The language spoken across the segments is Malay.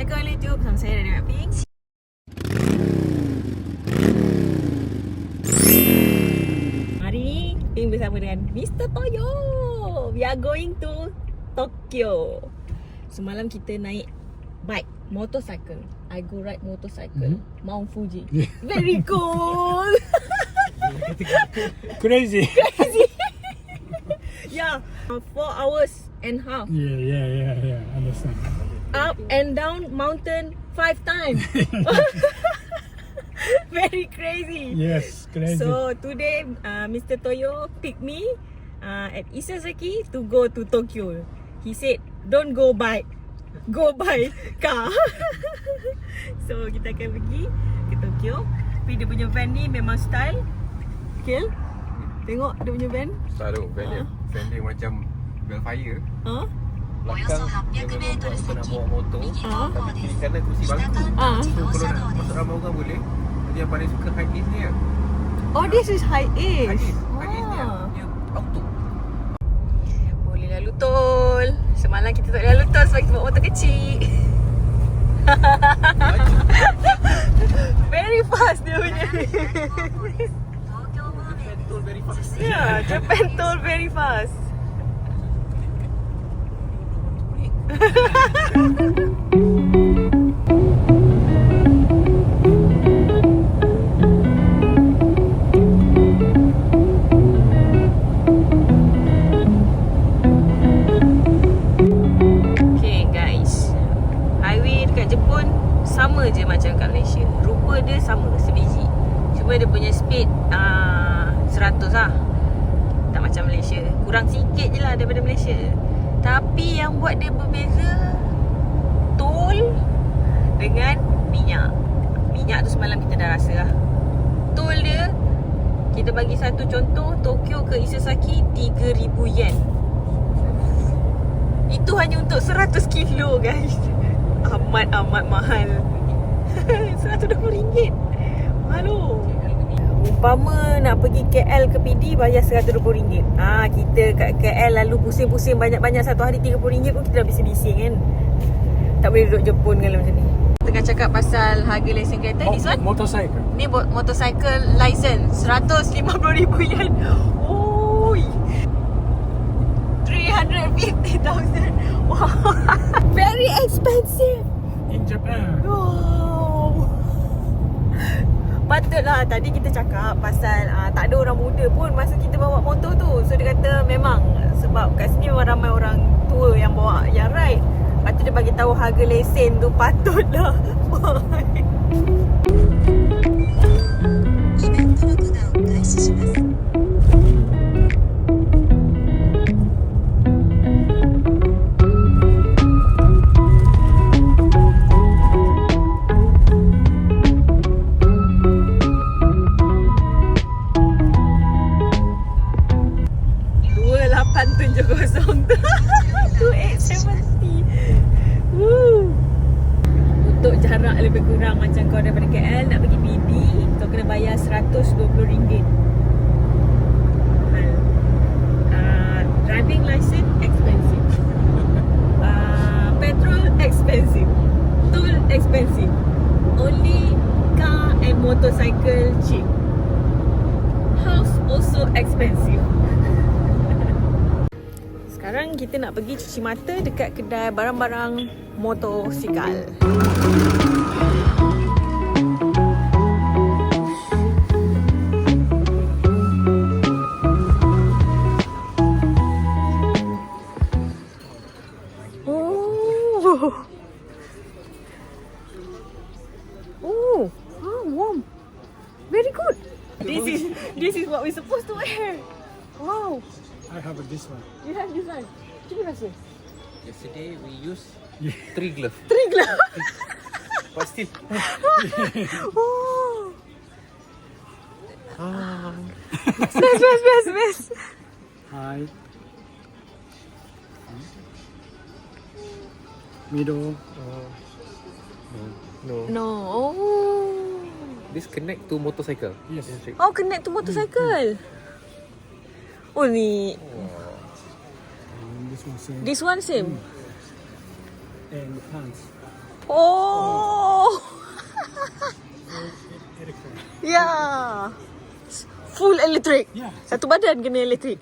Assalamualaikum YouTube Bersama saya Mat Pink Hari ni Pink bersama dengan Mr. Toyo We are going to Tokyo Semalam kita naik Bike Motorcycle I go ride motorcycle Mhm. Mount Fuji Yeah. Very cool Crazy. Yeah 4 hours and half yeah, yeah, yeah, yeah. Understand. Up and down mountain five times. Very crazy. Yes, crazy. So today, uh, Mr. Toyo picked me uh, at Isazaki to go to Tokyo. He said, "Don't go by, go by car." so kita akan pergi ke Tokyo. Tapi dia punya van ni memang style. Kill. Tengok dia punya van. Taruh van dia Ah. Van dia macam Velfire Belakang dia memang buat Ah. Tapi kiri kanan kursi bangku Ah. So kalau nak masuk ramai orang boleh. Dia yang paling suka high ace ni lah. Oh, this is high ace High ace ni lah. Ah. Dia auto Boleh lalu tol Semalam kita tak boleh lalu tol Sebab kita bawa motor kecil. Very fast dia punya. Petrol very fast. Ya, yeah, Japan tol very fast Ha ha ha ha! Berbeza Tol Dengan minyak. Minyak tu semalam kita dah rasa lah. Tol dia Kita bagi satu contoh Tokyo ke Isesaki 3000 yen. Itu hanya untuk 100 kilo guys. Amat-amat mahal. RM120 Malu Umpama nak pergi KL ke PD Bayar RM120 Ah Kita kat KL lalu pusing-pusing Banyak-banyak satu hari RM30 pun kita dah bising-bising kan Tak boleh duduk Jepun kalau macam ni Tengah cakap pasal harga lesen kereta This one motorcycle. Ni buat motorcycle license 150,000 yen. Oi. 350,000. Wow. Very expensive. In Japan. Wow. Patutlah tadi kita cakap pasal uh, tak ada orang muda pun masa kita bawa motor tu. So dia kata memang sebab kat sini memang ramai orang tua yang bawa yang ride. Lepas tu dia bagi tahu harga lesen tu patutlah. イ expensive sekarang kita nak pergi cuci mata dekat kedai barang-barang motosikal. One. Cuba rasa. Yesterday we use three glove Three glove. But still oh. ah. Best, best, best, best. High. Middle. No No. Oh. This connect to motorcycle Yes. Oh, connect to motorcycle. Oh, ni. And this one same. This one same. And the pants. Oh. Electric. Ya. Full electric. Yeah. Satu badan kena elektrik.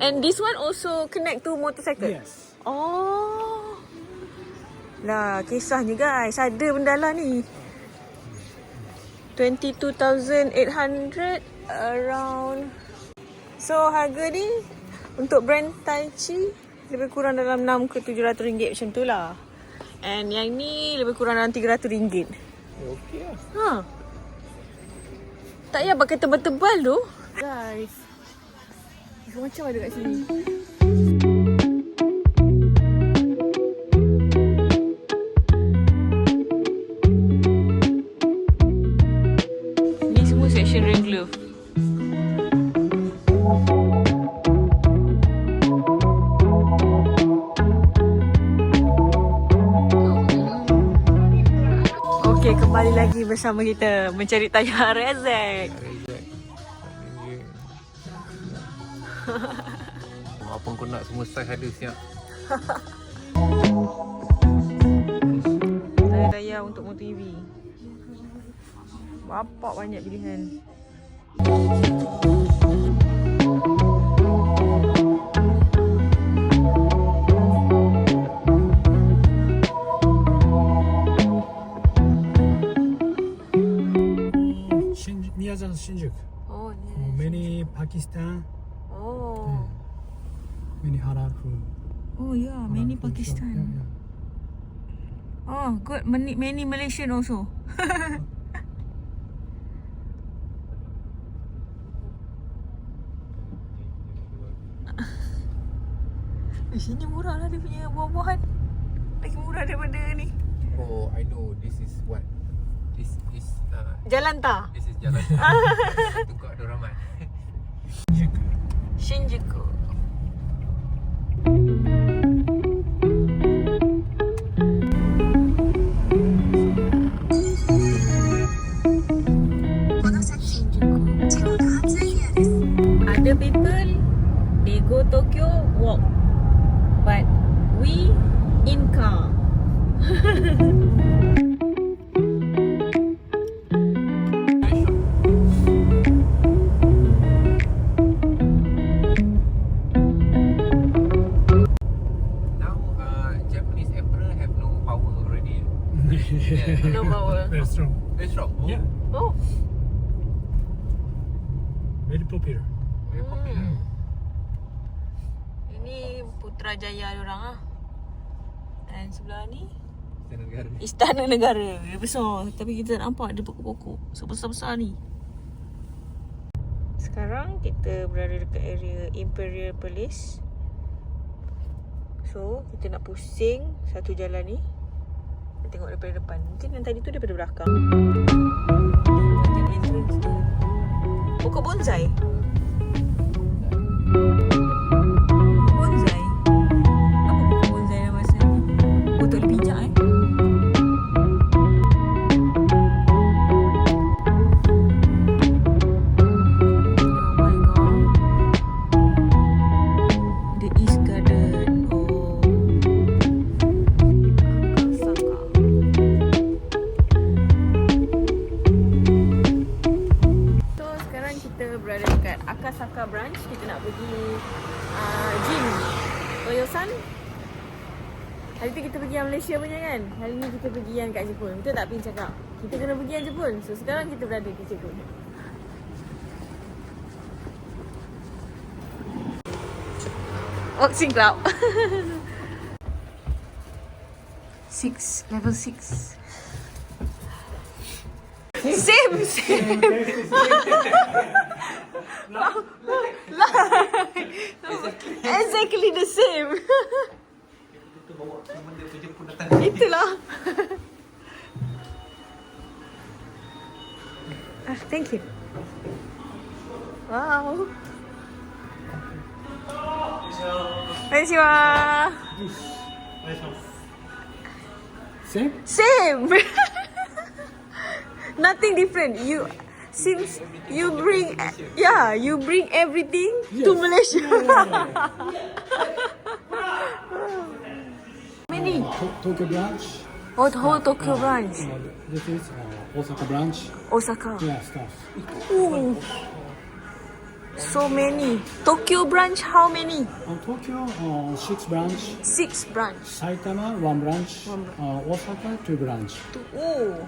And this one also connect to motorcycle. Yes. Oh. Lah, kisahnya guys. Ada benda lah ni. 22,800 around. So, harga ni untuk brand Tai Chi lebih kurang dalam 6 ke 700 ringgit macam tu lah. And yang ni lebih kurang dalam 300 ringgit. Okey lah. Ha. Tak payah pakai tebal-tebal tu. Guys. Macam ada kat sini. Bersama kita mencari tayar Rezek. Apa kau nak semua saiz ada siap. Tayar-tayar untuk motor EV. Bapak banyak pilihan. Shinjuku, Miyazaki Shinjuku. Oh, ni. many Pakistan, Oh. many halal food. Oh yeah, many halal food shop. Pakistan. Yeah, yeah. Oh, good. Many, many Malaysian also. Di sini murah lah dia punya buah-buahan. Lagi murah daripada ni. Oh, I know. This is what? This is Jalan ta? this is jalan. Tukar ramai. Shinjuku. Shinjuku. Shinjuku. No power. Very strong. Very strong. Oh, Yeah, Oh, very popular. Very popular. ini Putrajaya orang ah. Dan sebelah ni Kita negara. Istana Negara. Dia besar tapi kita tak nampak dia pokok-pokok sebesar-besar ni. Sekarang kita berada dekat area Imperial Palace. So, kita nak pusing satu jalan ni. Tengok daripada depan. Mungkin yang tadi tu daripada belakang. Berada dekat Akasaka branch. Kita nak pergi uh, gym. Toyosan. Hari tu kita pergi yang Malaysia punya kan. Hari ni kita pergi yang kat Jepun. Betul tak Pin cakap? Kita kena pergi yang Jepun. So sekarang kita berada di Jepun. Boxing club. six, level six. Same, same. exactly the same. Kita bawa benda tu Jepun datang. Itulah. ah, thank you. Wow. Konnichiwa. Same? Same. Nothing different. You seems you bring yeah, you bring everything to Malaysia. Many many? To- Tokyo branch. Oh, the whole Tokyo branch. Uh, this is uh, Osaka branch. Osaka. Yeah, stuff. Ooh. So many. Tokyo branch, how many? Uh, Tokyo, uh, six branch. Six branch. Saitama, one branch. Uh, Osaka, two branch. Oh.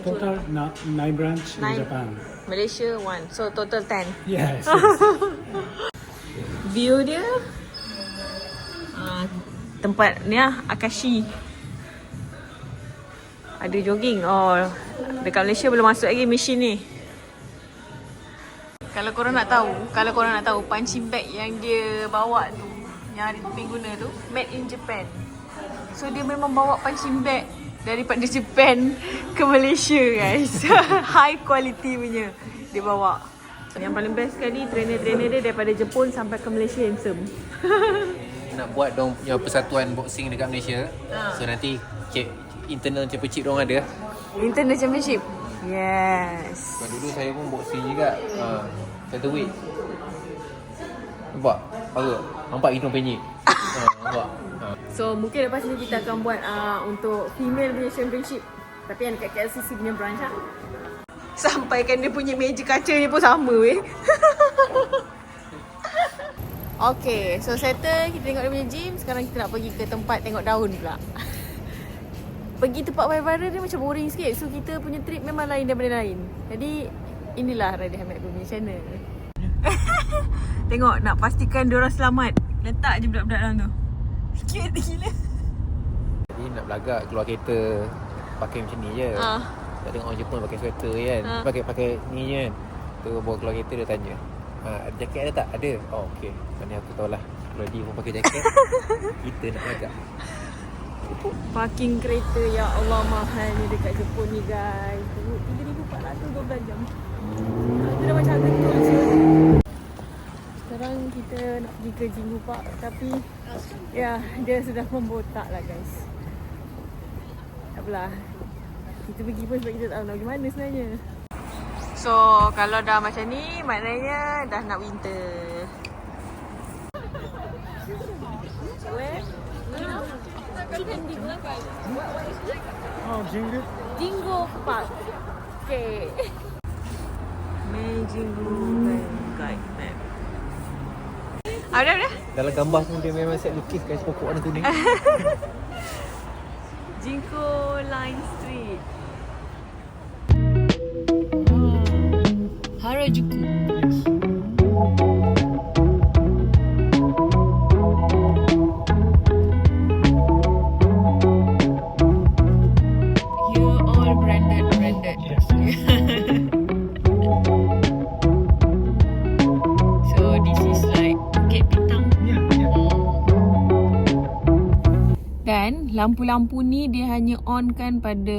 Total na- nine branch Nine. in Japan. Malaysia one. So total ten. Yes. yes. View dia uh, tempat ni lah Akashi. Ada jogging. Oh, dekat Malaysia belum masuk lagi mesin ni. Kalau korang nak tahu, kalau korang nak tahu punching bag yang dia bawa tu, yang hari Ping guna tu, made in Japan. So dia memang bawa punching bag daripada Japan ke Malaysia guys. High quality punya dia bawa. Yang paling best sekali trainer-trainer dia daripada Jepun sampai ke Malaysia handsome. Nak buat dong punya persatuan boxing dekat Malaysia. Ha. So nanti internal championship dong ada. International Championship. Yes. Sebab dulu saya pun boxing juga. Ha, featherweight. Nampak? Apa? Nampak hidung penyek. ha, nampak? Ha. So mungkin lepas ni kita akan buat uh, untuk female punya championship. Tapi yang dekat KLCC punya branch lah. Sampaikan dia punya meja kaca ni pun sama weh. okay, so settle kita tengok dia punya gym. Sekarang kita nak pergi ke tempat tengok daun pula. pergi tempat viral dia macam boring sikit. So kita punya trip memang lain daripada lain. Jadi inilah Radhi Hamid punya channel. tengok nak pastikan dia orang selamat. Letak je budak-budak dalam tu. Cute gila. Jadi nak belagak keluar kereta pakai macam ni je. Ah. Tak tengok orang Jepun pakai sweater kan. Ha. Pakai pakai ni je kan. Tu bawa keluar kereta dia tanya. Ha, ada jaket ada tak? Ada. Oh okey. Mana aku tahu lah. Kalau dia pun pakai jaket, kita nak belagak. Parking kereta ya Allah mahal ni dekat Jepun ni guys. Tengok 3400 12 jam. Dah macam betul je. Sekarang kita nak pergi ke Jingu Park tapi ya dia sudah membotak lah guys. Tak apalah. Kita pergi pun sebab kita tak tahu nak pergi mana sebenarnya. So kalau dah macam ni maknanya dah nak winter. Oh, Jingu. Jingo Park. Okay. Main Jingo Guide Map. Ada ada. Dalam gambar tu dia memang set lukis guys pokok warna kuning. Jinko Line Street. Harajuku. Lampu-lampu ni dia hanya on kan pada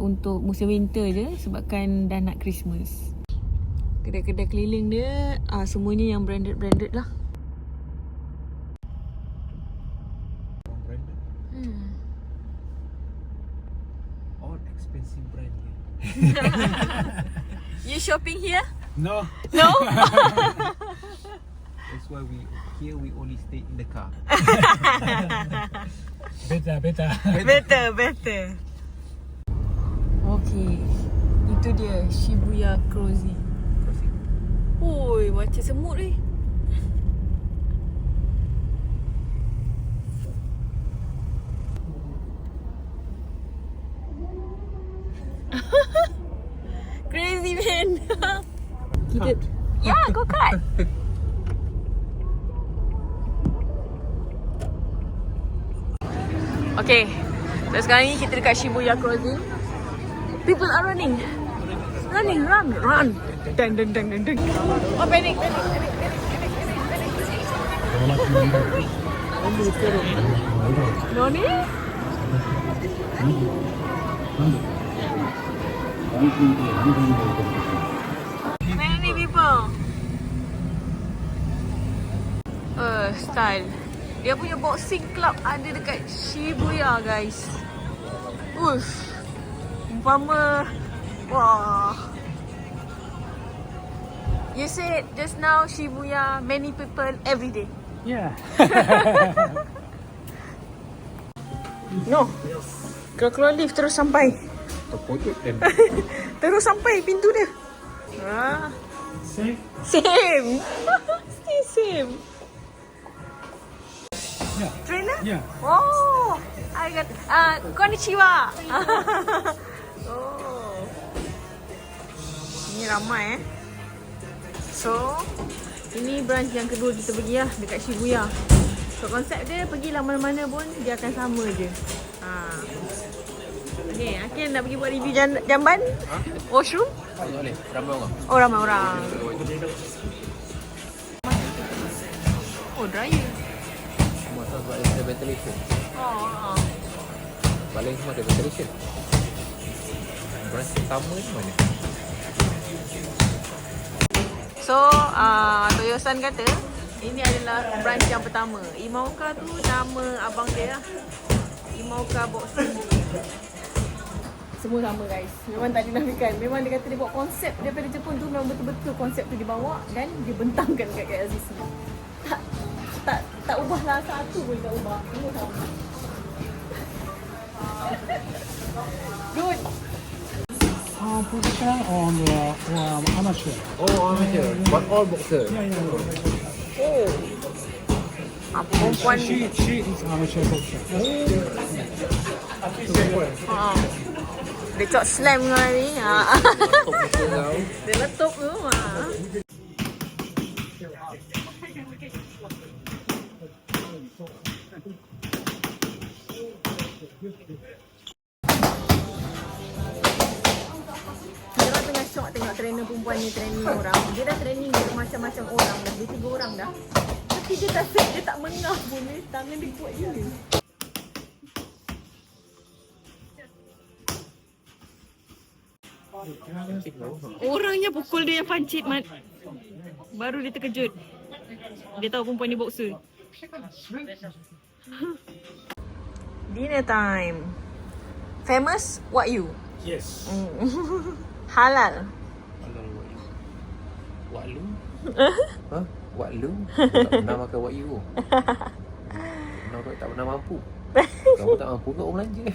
untuk musim winter je sebabkan dah nak Christmas. Kedai-kedai keliling dia ah semuanya yang branded-branded lah. Hmm. All expensive brand here. You shopping here? No. No. That's why we here we only stay in the car. Better, better. better, better. Okay. Itu dia Shibuya Crossing. Oi, macam semut ni. Crazy sekarang ni kita dekat Shibuya Crossing. People are running. Running, run, run. Dang, dang, dang, dang, dang. Oh, panic, panic, panic. Noni? Many people. Uh, style. Dia punya boxing club ada dekat Shibuya, guys. Uff. Umpama wah. You said just now Shibuya many people every day. Yeah. No. Kalau keluar lift terus sampai. Terpojok dan Terus sampai pintu dia. Ah, Same? same. Still same. Yeah. Trainer? Yeah. Oh, I got ah konnichiwa. oh. Ini ramai eh. So, ini branch yang kedua kita pergi lah dekat Shibuya. So konsep dia pergilah mana-mana pun dia akan sama je. Ha. Okay, Akil nak pergi buat review jamban? Washroom? Tak boleh Ramai orang Oh ramai orang. Oh dryer. Semua tahu sebab ada ventilation Oh. Baling semua ada ventilation Branch pertama ni mana? So, uh, Toyosan kata ini adalah branch yang pertama. Imauka tu nama abang dia lah. Imauka Box Semua sama guys. Memang tak dinafikan. Memang dia kata dia buat konsep daripada Jepun tu memang betul-betul konsep tu dibawa dan dibentangkan kat KLCC. Tak tak ubahlah satu pun tak ubah. Sama. Good. Uh, professional on the um, amateur. Oh amateur But all boxer Yeah, yeah. Oh. Ah, perempuan She, she is amateur boxer. Ha. Dia cok slam kau ni. Ha. Top muka kau Dia letup tu. Ha. Dia tengah shock tengok trainer perempuan ni training orang. Dia dah training dia macam-macam orang dah. Dia tiga orang dah. Tapi dia tak dia tak mengah pun ni. Tangan dia kuat je. Orangnya pukul dia yang pancit mat. Baru dia terkejut. Dia tahu perempuan ni boxer. Dinner time. Famous what you? Yes. Halal. Halal what you What lu? ha? What lu? Tak pernah makan what you Pernah kau tak pernah mampu Kamu tak mampu kau orang belanja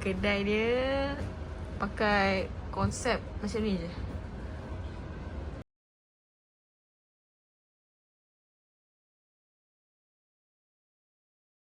Kedai dia pakai konsep macam ni je.